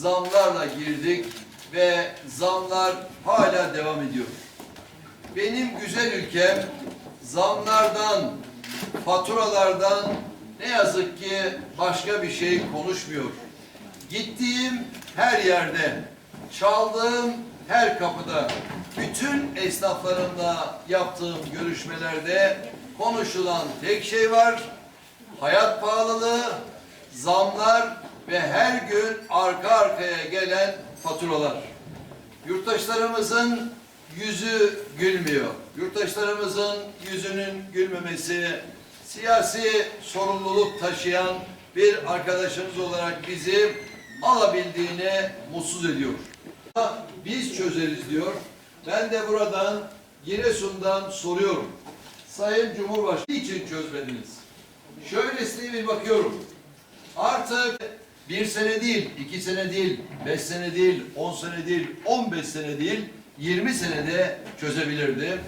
zamlarla girdik ve zamlar hala devam ediyor. Benim güzel ülkem zamlardan, faturalardan ne yazık ki başka bir şey konuşmuyor. Gittiğim her yerde, çaldığım her kapıda, bütün esnaflarımla yaptığım görüşmelerde konuşulan tek şey var. Hayat pahalılığı, zamlar ve her gün arka arkaya gelen faturalar. Yurttaşlarımızın yüzü gülmüyor. Yurttaşlarımızın yüzünün gülmemesi siyasi sorumluluk taşıyan bir arkadaşımız olarak bizi alabildiğine mutsuz ediyor. Biz çözeriz diyor. Ben de buradan Giresun'dan soruyorum. Sayın Cumhurbaşkanı için çözmediniz? Şöylesine bir bakıyorum. Artık bir sene değil, iki sene değil, beş sene değil, on sene değil, on beş sene değil, yirmi senede çözebilirdi.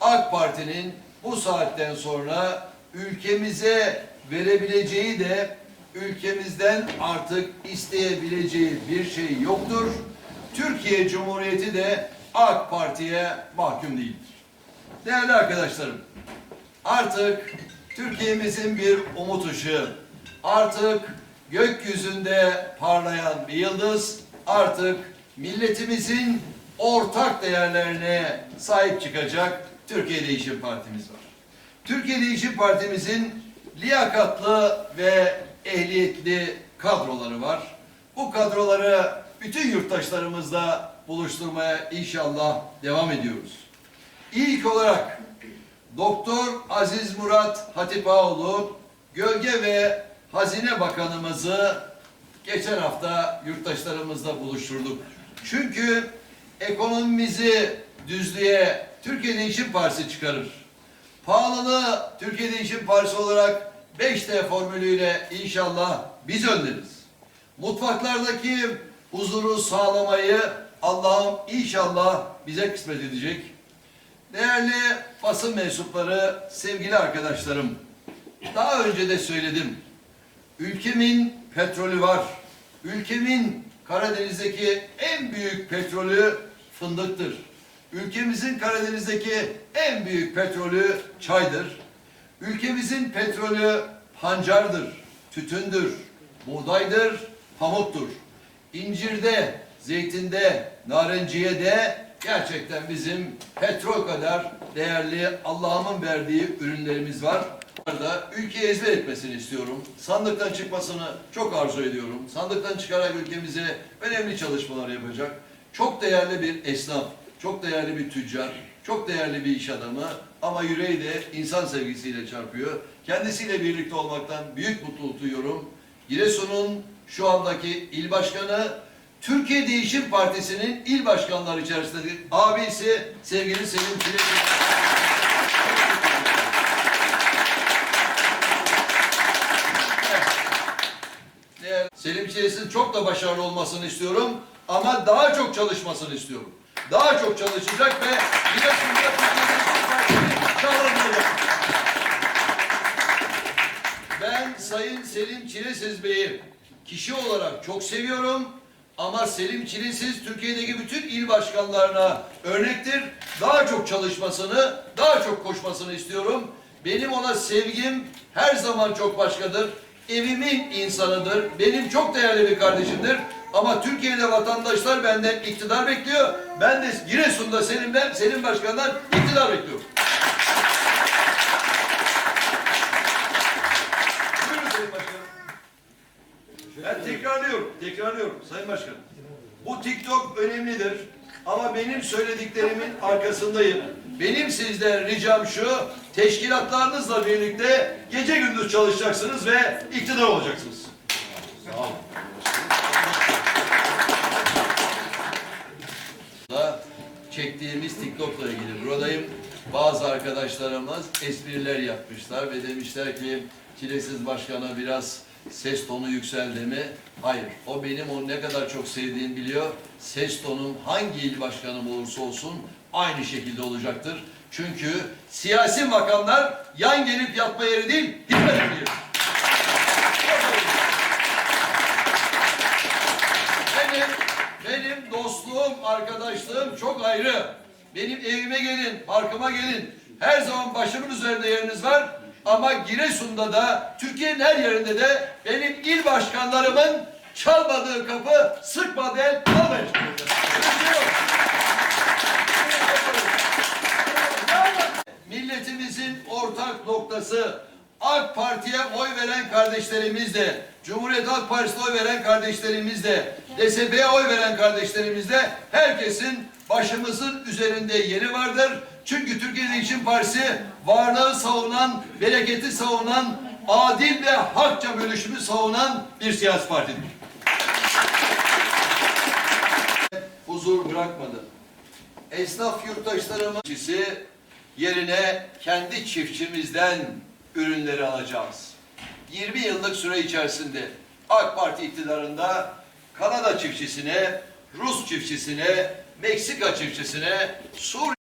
AK Parti'nin bu saatten sonra ülkemize verebileceği de ülkemizden artık isteyebileceği bir şey yoktur. Türkiye Cumhuriyeti de AK Parti'ye mahkum değildir. Değerli arkadaşlarım, Artık Türkiye'mizin bir umut ışığı, artık gökyüzünde parlayan bir yıldız, artık milletimizin ortak değerlerine sahip çıkacak Türkiye Değişim Partimiz var. Türkiye Değişim Partimizin liyakatlı ve ehliyetli kadroları var. Bu kadroları bütün yurttaşlarımızla buluşturmaya inşallah devam ediyoruz. İlk olarak Doktor Aziz Murat Hatipoğlu Gölge ve Hazine Bakanımızı geçen hafta yurttaşlarımızla buluşturduk. Çünkü ekonomimizi düzlüğe Türkiye Değişim Partisi çıkarır. Pahalılığı Türkiye Değişim Partisi olarak 5T formülüyle inşallah biz önleriz. Mutfaklardaki huzuru sağlamayı Allah'ım inşallah bize kısmet edecek. Değerli basın mensupları, sevgili arkadaşlarım, daha önce de söyledim. Ülkemin petrolü var. Ülkemin Karadeniz'deki en büyük petrolü fındıktır. Ülkemizin Karadeniz'deki en büyük petrolü çaydır. Ülkemizin petrolü pancardır, tütündür, buğdaydır, pamuktur. İncirde, zeytinde, narenciyede gerçekten bizim petrol kadar değerli Allah'ımın verdiği ürünlerimiz var. Da ülkeyi ezber etmesini istiyorum. Sandıktan çıkmasını çok arzu ediyorum. Sandıktan çıkarak ülkemize önemli çalışmalar yapacak. Çok değerli bir esnaf, çok değerli bir tüccar, çok değerli bir iş adamı ama yüreği de insan sevgisiyle çarpıyor. Kendisiyle birlikte olmaktan büyük mutluluk duyuyorum. Giresun'un şu andaki il başkanı Türkiye Değişim Partisi'nin il başkanları içerisindedir. Abisi sevgili Selim Çilek. Değerli Selim Çilek'in çok da başarılı olmasını istiyorum ama daha çok çalışmasını istiyorum. Daha çok çalışacak ve Giresun'da Türkiye Değişim Partisi'ni çağırmayacak. Ben Sayın Selim Çilesiz Bey'i kişi olarak çok seviyorum. Ama Selim Çilesiz Türkiye'deki bütün il başkanlarına örnektir. Daha çok çalışmasını, daha çok koşmasını istiyorum. Benim ona sevgim her zaman çok başkadır. Evimin insanıdır. Benim çok değerli bir kardeşimdir. Ama Türkiye'de vatandaşlar benden iktidar bekliyor. Ben de Giresun'da Selim'den, Selim Başkan'dan iktidar bekliyorum. Ben tekrarlıyorum, tekrarlıyorum Sayın Başkanım. Bu TikTok önemlidir ama benim söylediklerimin arkasındayım. Benim sizden ricam şu, teşkilatlarınızla birlikte gece gündüz çalışacaksınız ve iktidar olacaksınız. Sağ olun. Çektiğimiz TikTok'la ilgili buradayım. Bazı arkadaşlarımız espriler yapmışlar ve demişler ki Çilesiz Başkan'a biraz ses tonu yükseldi mi? Hayır. O benim onu ne kadar çok sevdiğimi biliyor. Ses tonum hangi il başkanım olursa olsun aynı şekilde olacaktır. Çünkü siyasi makamlar yan gelip yatma yeri değil, hizmet yeri. Ben dostluğum, arkadaşlığım çok ayrı. Benim evime gelin, parkıma gelin. Her zaman başımın üzerinde yeriniz var. Ama Giresun'da da, Türkiye'nin her yerinde de benim il başkanlarımın çalmadığı kapı, sıkmadığı el kalmayacak. Milletimizin ortak noktası AK Parti'ye oy veren kardeşlerimiz de, Cumhuriyet Halk Partisi'ne oy veren kardeşlerimiz de, DSP'ye oy veren kardeşlerimiz de herkesin başımızın üzerinde yeri vardır. Çünkü Türkiye Değişim Partisi varlığı savunan, bereketi savunan, adil ve hakça bölüşümü savunan bir siyasi partidir. Huzur bırakmadı esnaf yurttaşlarımın çiftçisi yerine kendi çiftçimizden ürünleri alacağız. 20 yıllık süre içerisinde AK Parti iktidarında Kanada çiftçisine, Rus çiftçisine, Meksika çiftçisine, Suriye